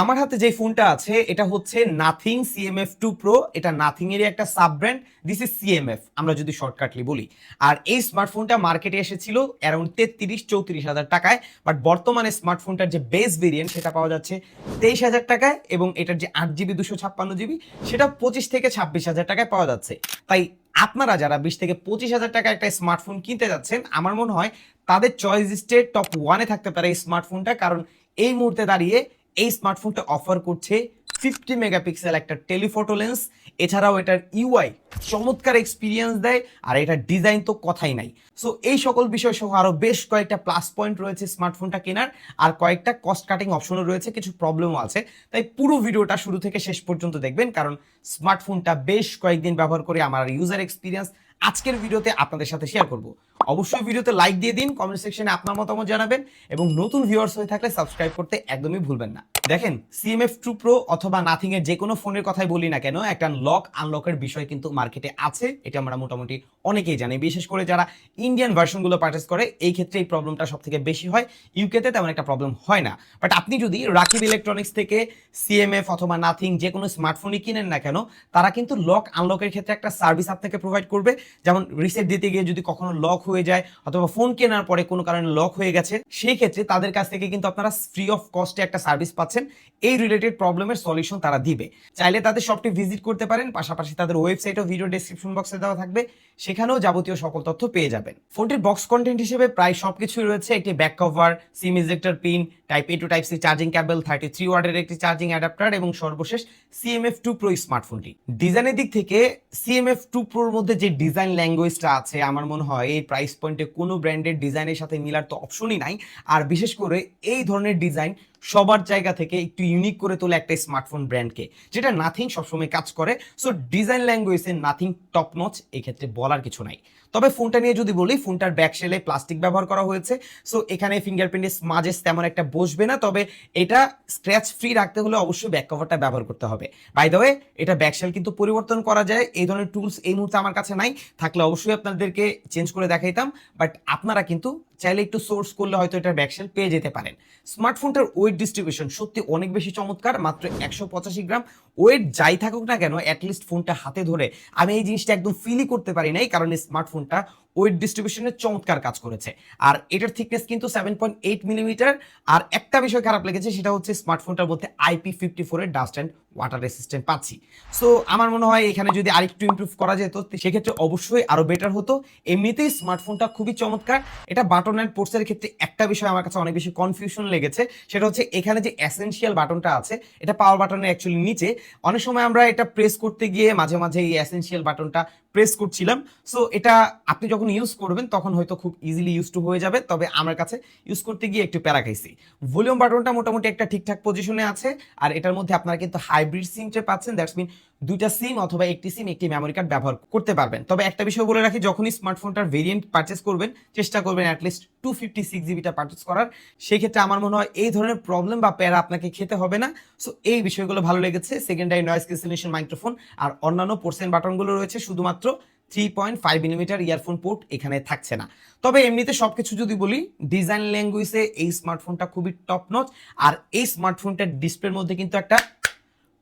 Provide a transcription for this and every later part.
আমার হাতে যে ফোনটা আছে, এটা হচ্ছে নাথিং সিএমএফ টু প্রো এটা নাথিং এরই একটা sub brand this is CMF আমরা যদি শর্টকাটলি বলি। আর এই স্মার্টফোনটা মার্কেটে এসেছিল অ্যারাউন্ড তেত্রিশ, চৌত্রিশ হাজার টাকায় বাট বর্তমানে স্মার্টফোনটার যে বেস ভেরিয়েন্ট সেটা পাওয়া যাচ্ছে তেইশ হাজার টাকায়, এবং এটার যে আট জিবি দুশো ছাপ্পান্ন জিবি সেটা পঁচিশ থেকে ছাব্বিশ হাজার টাকায় পাওয়া যাচ্ছে। তাই আপনারা যারা বিশ থেকে পঁচিশ হাজার টাকা একটা স্মার্টফোন কিনতে যাচ্ছেন, আমার মনে হয় তাদের চয়েস লিস্টে টপ ওয়ানে থাকতে পারে এই স্মার্টফোনটা কারণ এই মুহূর্তে দাঁড়িয়ে এই স্মার্টফোনটা অফার করছে ফিফটি মেগাপিক্সেল একটা টেলিফোটো লেন্স এছাড়াও এটার ইউআই চমৎকার এক্সপিরিয়েন্স দেয়, আর এটার ডিজাইন তো কথাই নাই। সো এই সকল বিষয় সহ আরও বেশ কয়েকটা প্লাস পয়েন্ট রয়েছে স্মার্টফোনটা কেনার, আর কয়েকটা কস্ট কাটিং অপশনও রয়েছে, কিছু প্রবলেমও আছে। তাই পুরো ভিডিওটা শুরু থেকে শেষ পর্যন্ত দেখবেন, কারণ স্মার্টফোনটা বেশ কয়েকদিন ব্যবহার করে আমার ইউজার এক্সপিরিয়েন্স আজকের ভিডিওতে আপনাদের সাথে শেয়ার করব। অবশ্যই ভিডিওতে লাইক দিয়ে দিন কমেন্ট সেকশনে আপনার মতামত জানাবেন এবং নতুন ভিউয়ার্স হয়ে থাকলে সাবস্ক্রাইব করতে একদমই ভুলবেন না। দেখেন সিএমএফ টু প্রো অথবা নাথিং এর যে কোনো ফোনের কথাই বলি না কেন, একটা লক আনলকের বিষয় কিন্তু মার্কেটে আছে, এটা আমরা মোটামুটি অনেকেই জানি। বিশেষ করে যারা ইন্ডিয়ান ভার্সনগুলো পারচেস করে, এই ক্ষেত্রে এই প্রবলেমটা সব থেকে বেশি হয়। ইউকেতে তেমন একটা প্রবলেম হয় না। বাট আপনি যদি রাকিব ইলেকট্রনিক্স থেকে সিএমএফ অথবা নাথিং যে কোনো স্মার্টফোনই কিনেন না কেন, তারা কিন্তু লক আনলকের ক্ষেত্রে একটা সার্ভিস আপনাকে প্রোভাইড করবে। যেমন রিসেট দিতে গিয়ে যদি কখনো লক হয়ে যায় অথবা ফোন কেনার পরে কোনো কারণে লক হয়ে গেছে, সেই ক্ষেত্রে তাদের কাছ থেকে কিন্তু আপনারা ফ্রি অফ কস্টে একটা সার্ভিস পাচ্ছেন। এই রিলেটেড প্রবলেমের সলিউশন তারা দিবে। চাইলে তাদের শপটি ভিজিট করতে পারেন, পাশাপাশি তাদের ওয়েবসাইটও ভিডিও ডিসক্রিপশন বক্সে দেওয়া থাকবে। সেখানেও যাবতীয় সকল তথ্য পেয়ে যাবেন। ফোনটির বক্স কন্টেন্ট হিসেবে প্রায় সবকিছুই রয়েছে। একটি back cover SIM ejector pin type A to type C charging cable thirty three ওয়ার্ডের একটি চার্জিং অ্যাডাপ্টার এবং সর্বশেষ সিএমএফ টু। প্রো স্মার্টফোনটি ডিজাইনের দিক থেকে সিএমএফ টু প্রোর মধ্যে যে ডিজাইন ল্যাঙ্গুয়েজটা আছে, আমার মনে হয় এই প্রাইস পয়েন্টে কোনো ব্র্যান্ডের ডিজাইনের সাথে মিলার তো অপশনই নাই। আর বিশেষ করে এই ধরনের ডিজাইন সবার জায়গা থেকে একটু ইউনিক করে তোলে একটা স্মার্টফোন ব্র্যান্ডকে যেটা নাথিং সবসময় কাজ করে। সো ডিজাইন ল্যাঙ্গুয়েজে নাথিং টপ নচ এই ক্ষেত্রে বলার কিছু নাই। তবে ফোনটা নিয়ে যদি বলি ফোনটার ব্যাক শেলে প্লাস্টিক ব্যবহার করা হয়েছে। সো এখানে ফিঙ্গারপ্রিন্টের স্মাজেস তেমন একটা বসবে না, তবে এটা স্ক্র্যাচ ফ্রি রাখতে হলে অবশ্যই ব্যাক কভারটা ব্যবহার করতে হবে। বাই দ্য ওয়ে এটা ব্যাক শেল কিন্তু পরিবর্তন করা যায়। এই ধরনের টুলস এই মুহূর্তে আমার কাছে নাই। থাকলে অবশ্যই আপনাদেরকে চেঞ্জ করে দেখাইতাম। বাট আপনারা কিন্তু চাইলে একটু সোর্স করলে হয়তো এটার ব্যাকসেল পেয়ে যেতে পারেন। স্মার্টফোনটার ওয়েট ডিস্ট্রিবিউশন সত্যি অনেক বেশি চমৎকার, মাত্র একশো পঁচাশি গ্রাম। ওয়েট যাই থাকুক না কেন অ্যাটলিস্ট ফোনটা হাতে ধরে। আমি এই জিনিসটা একদম ফিলই করতে পারি নাই, কারণ এই স্মার্টফোনটা ওয়েট ডিস্ট্রিবিউশনের চমৎকার কাজ করেছে। আর এটার থিকনেস কিন্তু সেভেন পয়েন্ট এইট মিলিমিটার আর একটা বিষয় খারাপ লেগেছে, সেটা হচ্ছে স্মার্টফোনটার মধ্যে আইপি ফিফটি ফোরের ডাস্ট অ্যান্ড ওয়াটার রেসিস্ট্যান্ট পাচ্ছি। সো আমার মনে হয় এখানে যদি আরেকটু ইমপ্রুভ করা যেত সেক্ষেত্রে অবশ্যই আরও বেটার হতো। এমনিতেই স্মার্টফোনটা খুবই চমৎকার। এটা বাটন অ্যান্ড পোর্টসের ক্ষেত্রে একটা বিষয় আমার কাছে অনেক বেশি কনফিউশন লেগেছে, সেটা হচ্ছে এখানে যে এসেনশিয়াল বাটনটা আছে, এটা পাওয়ার বাটনের অ্যাকচুয়ালি নিচে। অনেক সময় আমরা এটা প্রেস করতে গিয়ে মাঝে মাঝে এই এসেনশিয়াল বাটনটা প্রেস করছিলাম। সো এটা আপনি যখন ইউজ করবেন, তখন হয়তো খুব ইজিলি ইউজ টু হয়ে যাবে। তবে আমার কাছে ইউজ করতে গিয়ে একটু প্যারা খাইছি। ভলিউম বাটনটা মোটামুটি একটা ঠিকঠাক পজিশনে আছে, আর এটার মধ্যে আপনারা কিন্তু হাইব্রিড সিমটা পাচ্ছেন। দ্যাটস মিন দুইটা সিম অথবা একটি সিম একটি মেমোরি কার্ড ব্যবহার করতে পারবেন। তবে একটা বিষয় বলে রাখি, যখনই স্মার্টফোনটার ভেরিয়েন্ট পারচেস করবেন, চেষ্টা করবেন at least two fifty six জিবিটা purchase করার। সেই ক্ষেত্রে আমার মনে হয় এই ধরনের প্রবলেম বা প্যারা আপনাকে খেতে হবে না। সো এই বিষয়গুলো ভালো লেগেছে। Second secondary noise cancellation microphone আর অন্যান্য পোর্সেন্ট বাটনগুলো রয়েছে। শুধুমাত্র three point five millimetre earphone port এখানে থাকছে না। তবে এমনিতে সবকিছু যদি বলি ডিজাইন ল্যাঙ্গুয়েজে এই স্মার্টফোনটা খুবই টপ নচ আর এই স্মার্টফোনটার ডিসপ্লের মধ্যে কিন্তু একটা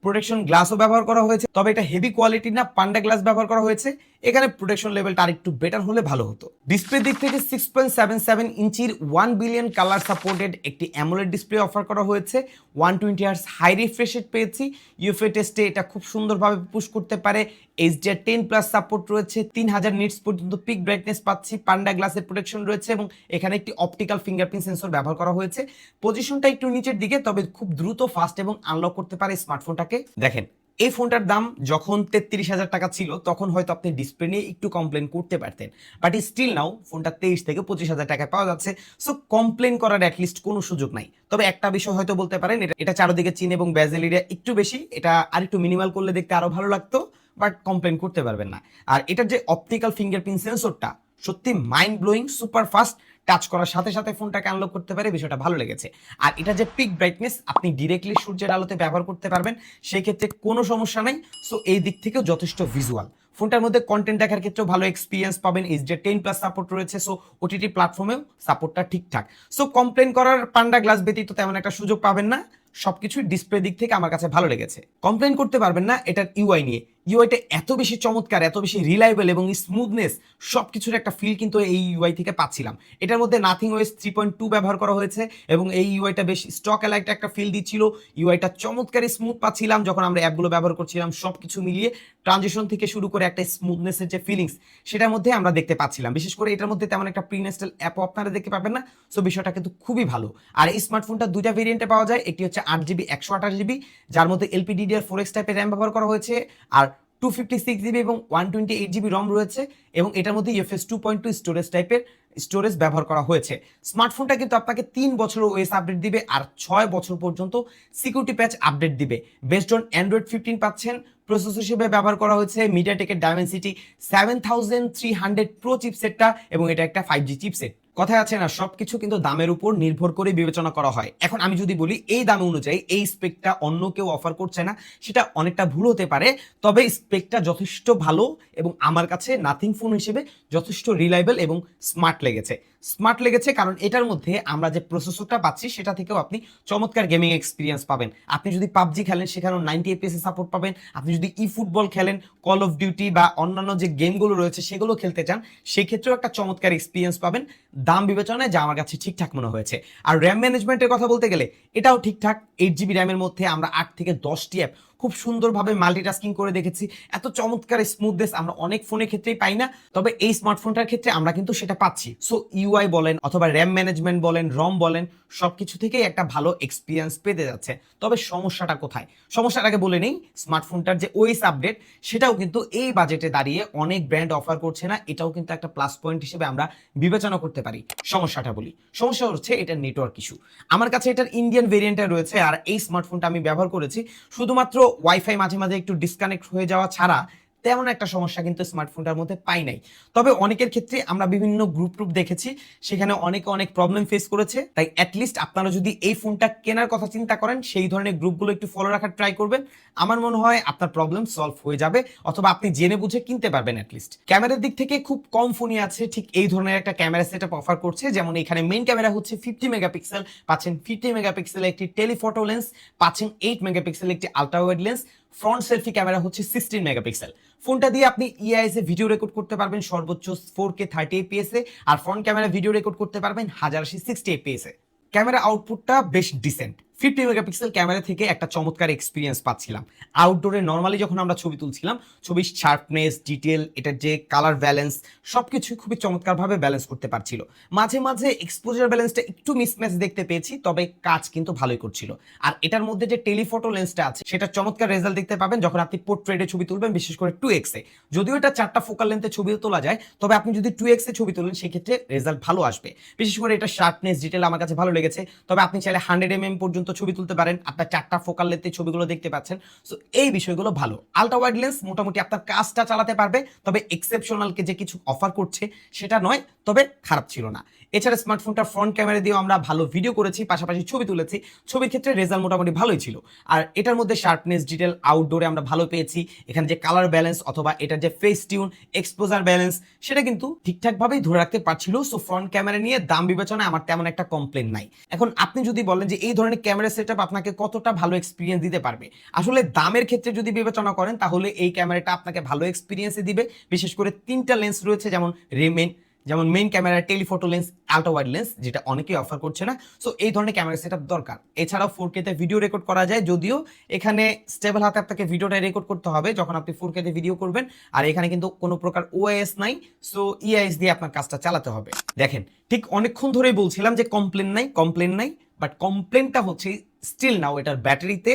প্রোটেকশন গ্লাসও ব্যবহার করা হয়েছে। তবে এটা হেভি কোয়ালিটির না, পান্ডা গ্লাস ব্যবহার করা হয়েছে। এখানে প্রোটেকশন লেভেলটা আরেকটু বেটার হলে ভালো হতো। ডিসপ্লে দিক থেকে সিক্স পয়েন্ট সেভেন সেভেন ইঞ্চির ওয়ান বিলিয়ন কালার সাপোর্টেড একটি অ্যামোলেড ডিসপ্লে অফার করা হয়েছে। One twenty hertz high refresh পেয়েছি। ইউএফএ টেস্টে এটা খুব সুন্দরভাবে পুশ করতে পারে। এইচডিআর টেন প্লাস সাপোর্ট রয়েছে। তিন হাজার নিটস পর্যন্ত পিক ব্রাইটনেস পাচ্ছি। পান্ডা গ্লাসের প্রোটেকশন রয়েছে এবং এখানে একটি অপটিক্যাল ফিঙ্গারপ্রিন্ট সেন্সর ব্যবহার করা হয়েছে। পজিশনটা একটু নিচের দিকে, তবে খুব দ্রুত ফাস্ট এবং আনলক করতে পারে স্মার্টফোনটাকে দেখেন এই ফোনটার দাম যখন তেত্রিশ হাজার টাকা ছিল, তখন হয়তো আপনি ডিসপ্লে নিয়ে একটু কমপ্লেন করতে পারতেন। বাট স্টিল নাও ফোনটা তেইশ থেকে পঁচিশ হাজার টাকায় পাওয়া যাচ্ছে। সো কমপ্লেন করার অ্যাটলিস্ট কোনো সুযোগ নাই। তবে একটা বিষয় হয়তো বলতে পারেন, এটা এটা চারোদিকে চীন এবং ব্যাজেল এরিয়া একটু বেশি, এটা আর একটু মিনিমাল করলে দেখতে আরও ভালো লাগতো বাট কমপ্লেন করতে পারবেন না। আর এটার যে অপটিক্যাল ফিঙ্গারপ্রিন্ট সেন্সরটা সত্যি mind blowing super fast touch করার সাথে সাথে ফোনটাকে আনলক করতে পারে বিষয়টা ভালো লেগেছে। আর এটা যে পিক ব্রাইটনেস আপনি ডিরেক্টলি সূর্যের আলোতে ব্যবহার করতে পারবেন সেই ক্ষেত্রে কোনো সমস্যা নেই। সো এই দিক থেকেও যথেষ্ট ভিজুয়াল ফোনটার মধ্যে কন্টেন্ট দেখার ক্ষেত্রেও ভালো এক্সপিরিয়েন্স পাবেন H D ten plus support রয়েছে। সো ওটিটি প্ল্যাটফর্মেও সাপোর্টটা ঠিকঠাক। সো কমপ্লেন করার পান্ডা গ্লাস ব্যতীত তেমন একটা সুযোগ পাবেন না। সবকিছু ডিসপ্লে দিক থেকে আমার কাছে ভালো লেগেছে। কমপ্লেন করতে পারবেন না, এটার ইউআই নিয়ে। ইউআইটা এত বেশি চমৎকার, এত বেশি রিলায়েবল এবং স্মুথনেস সব কিছুর একটা ফিল কিন্তু এই ইউআই থেকে পাচ্ছিলাম। এটার মধ্যে nothing OS three point two ব্যবহার করা হয়েছে এবং এই ইউআইটা বেশ স্টক এলাইট একটা ফিল দিচ্ছিল। ইউআইটা চমৎকার স্মুথ পাচ্ছিলাম যখন আমরা অ্যাপগুলো ব্যবহার করছিলাম সব কিছু মিলিয়ে ট্রানজেকশন থেকে শুরু করে একটা স্মুথনেসের যে ফিলিংস সেটার মধ্যে আমরা দেখতে পাচ্ছিলাম। বিশেষ করে এটার মধ্যে তেমন একটা প্রিনেস্টাল অ্যাপও আপনারা দেখতে পাবেন না সো বিষয়টা কিন্তু খুবই ভালো। আর এই স্মার্টফোনটা দুইটা ভেরিয়েন্টে পাওয়া যায়, একটি হচ্ছে আট জিবি একশো আঠাশ জিবি যার মধ্যে এলপিডিডিআর ফোর এক্স টাইপের র্যাম ব্যবহার করা হয়েছে। আর টু ফিফটি সিক্স জিবি এবং one twenty eight GB ROM রয়েছে এবং এটার মধ্যে UFS two point two storage টাইপের স্টোরেজ ব্যবহার করা হয়েছে। স্মার্টফোনটা কিন্তু আপনাকে তিন বছর ওএস আপডেট দিবে আর ছয় বছর পর্যন্ত সিকিউরিটি প্যাচ আপডেট দিবে। বেস্ট অন অ্যান্ড্রয়েড ফিফটিন পাচ্ছেন প্রসেসর হিসেবে ব্যবহার করা হয়েছে মিডিয়াটেকের Dimensity seven thousand three hundred pro চিপসেটটা এবং এটা একটা ফাইভ জি চিপসেট কথায় আছে না, সবকিছু কিন্তু দামের উপর নির্ভর করে বিবেচনা করা হয়। এখন আমি যদি বলি, এই দাম অনুযায়ী এই স্পেকটা অন্য কেউ অফার করছে না, সেটা অনেকটা ভুল হতে পারে, তবে স্পেকটা যথেষ্ট ভালো এবং আমার কাছে নাথিং ফোন হিসেবে যথেষ্ট রিলায়েবল এবং স্মার্ট লেগেছে। স্মার্ট লেগেছে কারণ এটার মধ্যে আমরা যে প্রসেসরটা পাচ্ছি, সেটা থেকেও আপনি চমৎকার গেমিং এক্সপিরিয়েন্স পাবেন। আপনি যদি পাবজি খেলেন, সেখানেও নাইনটি এপিএস সাপোর্ট পাবেন। আপনি যদি ই ফুটবল খেলেন কল অফ ডিউটি বা অন্যান্য যে গেমগুলো রয়েছে, সেগুলো খেলতে চান, সেক্ষেত্রেও একটা চমৎকার এক্সপিরিয়েন্স পাবেন। দাম বিবেচনায় যা আমার কাছে ঠিকঠাক মনে হয়েছে। আর র্যাম ম্যানেজমেন্টের কথা বলতে গেলে, এটাও ঠিকঠাক। এইট জিবি র্যামের মধ্যে আমরা আট থেকে দশটি অ্যাপ খুব সুন্দরভাবে মাল্টিটাস্কিং করে দেখেছি। এত চমৎকার স্মুথনেস আমরা অনেক ফোনের ক্ষেত্রেই পাই না। তবে এই স্মার্টফোনটার ক্ষেত্রে আমরা কিন্তু সেটা পাচ্ছি। সো ইউআই বলেন অথবা র্যাম ম্যানেজমেন্ট বলেন রম বলেন সব কিছু থেকেই একটা ভালো এক্সপিরিয়েন্স পেতে যাচ্ছে। তবে সমস্যাটা কোথায়? সমস্যাটাকে বলে নেই স্মার্টফোনটার যে ওয়েস আপডেট সেটাও কিন্তু এই বাজেটে দাঁড়িয়ে অনেক ব্র্যান্ড অফার করছে না। এটাও কিন্তু একটা প্লাস পয়েন্ট হিসেবে আমরা বিবেচনা করতে পারি। সমস্যাটা বলি। সমস্যা হচ্ছে এটার নেটওয়ার্ক ইস্যু আমার কাছে এটার ইন্ডিয়ান ভেরিয়েন্টটা রয়েছে আর এই স্মার্টফোনটা আমি ব্যবহার করেছি। শুধুমাত্র ওয়াইফাই মাঝে মাঝে একটু ডিসকানেক্ট হয়ে যাওয়া ছাড়া তেমন একটা সমস্যা কিন্তু স্মার্টফোনটার মধ্যে পাই নাই। তবে অনেকের ক্ষেত্রে আমরা বিভিন্ন গ্রুপ টুপ দেখেছি, সেখানে অনেকে অনেক প্রবলেম ফেস করেছে। তাই অ্যাটলিস্ট আপনারা যদি এই ফোনটা কেনার কথা চিন্তা করেন, সেই ধরনের গ্রুপগুলো একটু ফলো রাখার ট্রাই করবেন। আমার মনে হয় আপনার প্রবলেম সলভ হয়ে যাবে, অথবা আপনি জেনে বুঝে কিনতে পারবেন অ্যাটলিস্ট ক্যামেরার দিক থেকে খুব কম ফোনই আছে, ঠিক এই ধরনের একটা ক্যামেরা সেটআপ অফার করছে। যেমন এখানে মেইন ক্যামেরা হচ্ছে ফিফটি মেগাপিক্সেল পাচ্ছেন ফিফটি মেগাপিক্সেল একটি টেলিফটো লেন্স পাচ্ছেন এইট মেগাপিক্সেল একটি ultra wide lens front selfie camera হচ্ছে সিক্সটিন মেগাপিক্সেল ফোনটা দিয়ে আপনি ইআইএস এ ভিডিও রেকর্ড করতে পারবেন সর্বোচ্চ ফোর কে থার্টি এপিএস এ। আর ফ্রন্ট ক্যামেরা ভিডিও রেকর্ড করতে পারবেন হাজার আশি সিক্সটি এপিএস এ। ক্যামেরা আউটপুটটা বেশ ডিসেন্ট ফিফটি মেগাপিক্সেল ক্যামেরা থেকে একটা চমৎকার এক্সপিরিয়েন্স পাচ্ছিলাম। আউটডোরে নর্মালি যখন আমরা ছবি তুলছিলাম, ছবির শার্পনেস ডিটেল এটার যে কালার ব্যালেন্স সবকিছু খুবই চমৎকারভাবে ব্যালেন্স করতে পারছিল। মাঝে মাঝে এক্সপোজার ব্যালেন্সটা একটু মিসম্যাচ দেখতে পেয়েছি, তবে কাজ কিন্তু ভালোই করছিল। আর এটার মধ্যে যে টেলিফটো লেন্সটা আছে সেটা চমৎকার রেজাল্ট দেখতে পাবেন যখন আপনি পোর্ট্রেটে ছবি তুলবেন, বিশেষ করে টু এক্সে যদিও এটা চারটা ফোকাল লেন্থে ছবি তোলা যায়, তবে আপনি যদি টু এক্সে ছবি তোলেন, সেক্ষেত্রে রেজাল্ট ভালো আসবে। বিশেষ করে এটা শার্পনেস ডিটেল আমার কাছে ভালো লেগেছে, তবে আপনি চাইলে হান্ড্রেড এম এম পর্যন্ত ছবি তুলতে পারেন। আপনার চারটা ফোকাল লেন্থে ছবিগুলো দেখতে পাচ্ছেন। সো এই বিষয়গুলো ভালো। আলট্রা ওয়াইড লেন্স মোটামুটি আপনার কাজটা চালাতে পারবে, তবে এক্সেপশনালকে যে কিছু অফার করছে সেটা নয়, তবে খারাপ ছিল না। এছাড়া স্মার্টফোনটা ফ্রন্ট ক্যামেরা দিয়েও আমরা ভালো ভিডিও করেছি, পাশাপাশি ছবি তুলেছি। ছবির ক্ষেত্রে রেজাল্ট মোটামুটি ভালোই ছিল। আর এটার মধ্যে শার্পনেস ডিটেল আউটডোরে আমরা ভালো পেয়েছি। এখানে যে কালার ব্যালেন্স অথবা এটার যে ফেস টিউন এক্সপোজার ব্যালেন্স সেটা কিন্তু ঠিকঠাকভাবেই ধরে রাখতে পারছিল। সো ফ্রন্ট ক্যামেরা নিয়ে দাম বিবেচনায় আমার তেমন একটা কমপ্লেন নাই। এখন আপনি যদি বলেন যে এই ধরনের ক্যামেরা সেটআপ আপনাকে কতটা ভালো এক্সপিরিয়েন্স দিতে পারবে? আসলে দামের ক্ষেত্রে যদি বিবেচনা করেন, তাহলে এই ক্যামেরাটা আপনাকে ভালো এক্সপিরিয়েন্সে দিবে। বিশেষ করে তিনটা লেন্স রয়েছে, যেমন রেমেন যেমন main camera telephoto lens ultra wide lens যেটা অনেকেই অফার করছে না। সো এই ধরনের ক্যামেরা সেটআপ দরকার। এছাড়াও ফোর কেতে ভিডিও রেকর্ড করা যায়, যদিও এখানে স্টেবল হাতে আপনাকে ভিডিওটা রেকর্ড করতে হবে যখন আপনি ফোর কেতে ভিডিও করবেন। আর এখানে কিন্তু কোনো প্রকার ওএস নাই সো ইআইএস দিয়ে আপনার কাজটা চালাতে হবে। দেখেন, ঠিক অনেকক্ষণ ধরেই বলছিলাম যে কমপ্লেন নাই কমপ্লেন নাই বাট কমপ্লেনটা হচ্ছে স্টিল নাও এটার ব্যাটারিতে।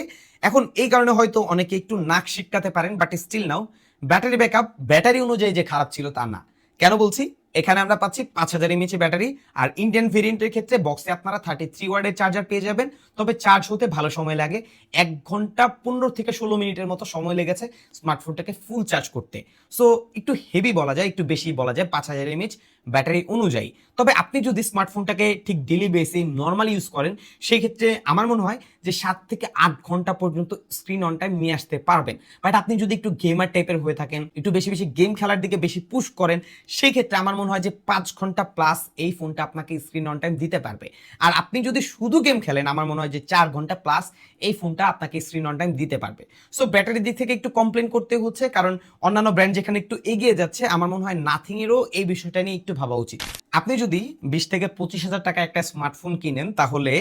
এখন এই কারণে হয়তো অনেকে একটু নাক শিটকাতে পারেন but still now battery backup battery অনুযায়ী যে খারাপ ছিল তা না। কেন বলছি? এখানে আমরা পাচ্ছি পাঁচ হাজার এমএচ ব্যাটারি আর ইন্ডিয়ান ভেরিয়েন্টের ক্ষেত্রে বক্সে আপনারা থার্টি থ্রি ওয়ার্ডের চার্জার পেয়ে যাবেন। তবে চার্জ হতে ভালো সময় লাগে। এক ঘণ্টা পনেরো থেকে ষোলো মিনিটের মতো সময় লেগেছে স্মার্টফোনটাকে ফুল চার্জ করতে। সো একটু হেভি বলা যায়, একটু বেশি বলা যায় পাঁচ হাজার এমএচ ব্যাটারি অনুযায়ী। তবে আপনি যদি স্মার্টফোনটাকে ঠিক ডেলি বেসে নর্মাল ইউজ করেন সেই ক্ষেত্রে আমার মনে হয় যে সাত থেকে আট ঘণ্টা পর্যন্ত স্ক্রিন অন টাইম নিয়ে আসতে পারবেন। বাট আপনি যদি একটু গেমার টাইপের হয়ে থাকেন, একটু বেশি বেশি গেম খেলার দিকে বেশি পুশ করেন সেই ক্ষেত্রে আমার মনে হয় যে পাঁচ ঘণ্টা প্লাস এই ফোনটা আপনাকে স্ক্রিন অন টাইম দিতে পারবে। আর আপনি যদি শুধু গেম খেলেন, আমার মনে হয় যে চার ঘণ্টা প্লাস এই ফোনটা আপনাকে স্ক্রিন অন টাইম দিতে পারবে। সো ব্যাটারির দিক থেকে একটু কমপ্লেন করতে হচ্ছে, কারণ অন্যান্য ব্র্যান্ড যেখানে একটু এগিয়ে যাচ্ছে, আমার মনে হয় নাথিং এরও এই বিষয়টা নিয়ে একটু ভাবা উচিত। আপনি যদি বিশ থেকে পঁচিশ হাজার টাকা একটা স্মার্টফোন কিনেন, তাহলে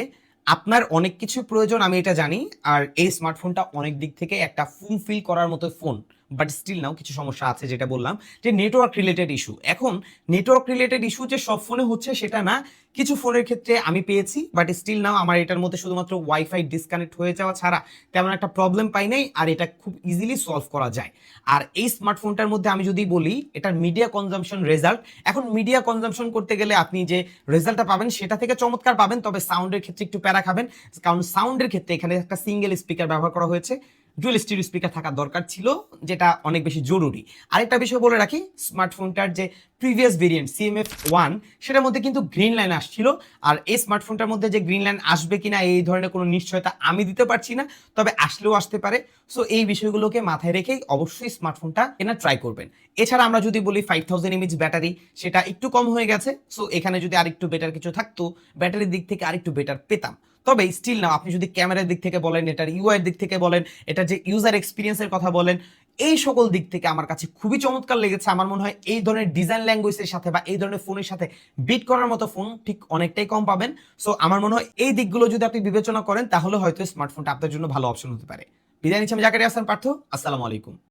আপনার অনেক কিছু প্রয়োজন, আমি এটা জানি। আর এই স্মার্টফোনটা অনেক দিক থেকে একটা ফুলফিল করার মতো ফোন বাট স্টিল নাও কিছু সমস্যা আছে যেটা বললাম, যে নেটওয়ার্ক রিলেটেড ইস্যু এখন নেটওয়ার্ক রিলেটেড ইস্যু যে সব ফোনে হচ্ছে সেটা না, কিছু ফোনের ক্ষেত্রে আমি পেয়েছি বাট স্টিল নাও আমার এটার মধ্যে শুধুমাত্র ওয়াইফাই ডিসকানেক্ট হয়ে যাওয়া ছাড়া তেমন একটা প্রবলেম পাই নাই, আর এটা খুব ইজিলি সলভ করা যায়। আর এই স্মার্টফোনটার মধ্যে আমি যদি বলি, এটার মিডিয়া কনজামশন রেজাল্ট এখন মিডিয়া কনজামশন করতে গেলে আপনি যে রেজাল্টটা পাবেন সেটা থেকে চমৎকার পাবেন, তবে সাউন্ডের ক্ষেত্রে একটু প্যারা খাবেন। কারণ সাউন্ডের ক্ষেত্রে এখানে একটা সিঙ্গেল স্পিকার ব্যবহার করা হয়েছে। ডুয়েল স্টিরিও স্পিকার থাকা দরকার ছিল, যেটা অনেক বেশি জরুরি। আরেকটা বিষয় বলে রাখি স্মার্টফোনটার যে প্রিভিয়াস ভেরিয়েন্ট সিএমএফ ওয়ান সেটার মধ্যে কিন্তু গ্রিন লাইন আসছিল। আর এই স্মার্টফোনটার মধ্যে যে গ্রিন লাইন আসবে কিনা, এই ধরনের কোনো নিশ্চয়তা আমি দিতে পারছি না, তবে আসলেও আসতে পারে। সো এই বিষয়গুলোকে মাথায় রেখেই অবশ্যই স্মার্টফোনটা কেনা ট্রাই করবেন। এছাড়া আমরা যদি বলি ফাইভ থাউজেন্ড এমএচ ব্যাটারি, সেটা একটু কম হয়ে গেছে। সো এখানে যদি আরেকটু বেটার কিছু থাকতো ব্যাটারির দিক থেকে আরেকটু বেটার পেতাম। তবে স্টিল না আপনি যদি ক্যামেরার দিক থেকে বলেন এটার ইউআই দিক থেকে বলেন এটার যে ইউজার এক্সপিরিয়েন্সের কথা বলেন, এই সকল দিক থেকে আমার কাছে খুবই চমৎকার লেগেছে। আমার মনে হয় এই ধরনের ডিজাইন ল্যাঙ্গুয়েজের সাথে বা এই ধরনের ফোনের সাথে বিট করার মতো ফোন ঠিক অনেকটাই কম পাবেন। সো আমার মনে হয় এই দিকগুলো যদি আপনি বিবেচনা করেন, তাহলে হয়তো স্মার্টফোনটা আপনার জন্য ভালো অপশন হতে পারে। বিদায় নিচ্ছি, আমি জাকারি হাসান, পার্থ, আসসালামু আলাইকুম।